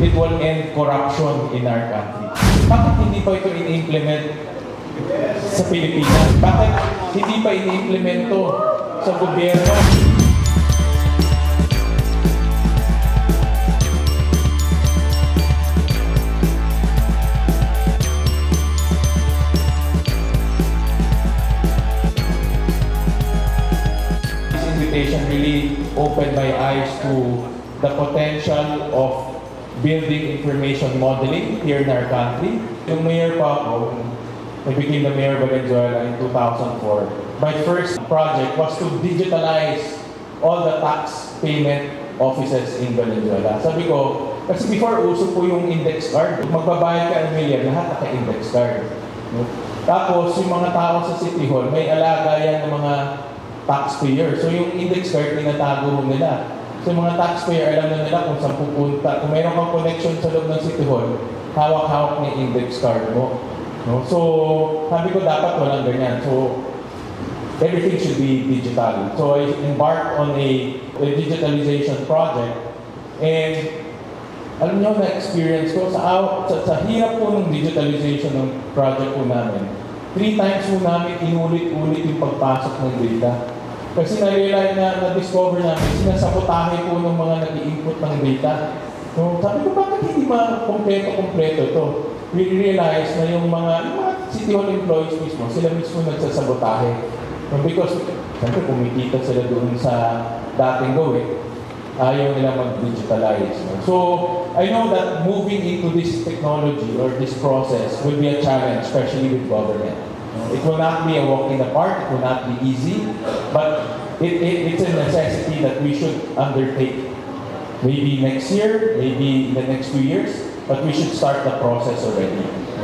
it will end corruption in our country. Bakit hindi pa ito in-implement sa Pilipinas? Bakit hindi pa in-implement to sa gobyerno? This invitation really opened my eyes to the potential of building information modeling here in our country. Yung mayor pa ako, I became the mayor of Valenzuela in 2004. My first project was to digitalize all the tax payment offices in Valenzuela. Sabi ko, kasi before uso po yung index card. Magbabayad ka ng million, lahat naka-index card. Tapos yung mga tao sa City Hall, may alaga yan ng mga taxpayer. So yung index card, tinatago mo nila. So mga taxpayer, alam na nila kung saan pupunta. Kung mayroon kang connection sa loob ng City Hall, hawak-hawak ng index card mo. No? So, sabi ko dapat walang ganyan. So, everything should be digital. So I embarked on a, a digitalization project and alam niyo na experience ko sa, sa, sa hirap po ng digitalization ng project po namin. Three times po namin inulit-ulit yung pagpasok ng data. Kasi na-realize na, na-discover namin, sinasabotahe po ng mga nag-input ng data. So, sabi ko, bakit hindi ma-kompleto-kompleto ito? We realize na yung mga, yung mga City Hall employees mismo, sila mismo nagsasabotahe. Because, siyempre, kumikita sila doon sa dating gawin, ayaw nila mag-digitalize. no? So, I know that moving into this technology or this process will be a challenge, especially with government. It will not be a walk in the park, it will not be easy, but it, it, it's a necessity that we should undertake. Maybe next year, maybe in the next few years, but we should start the process already.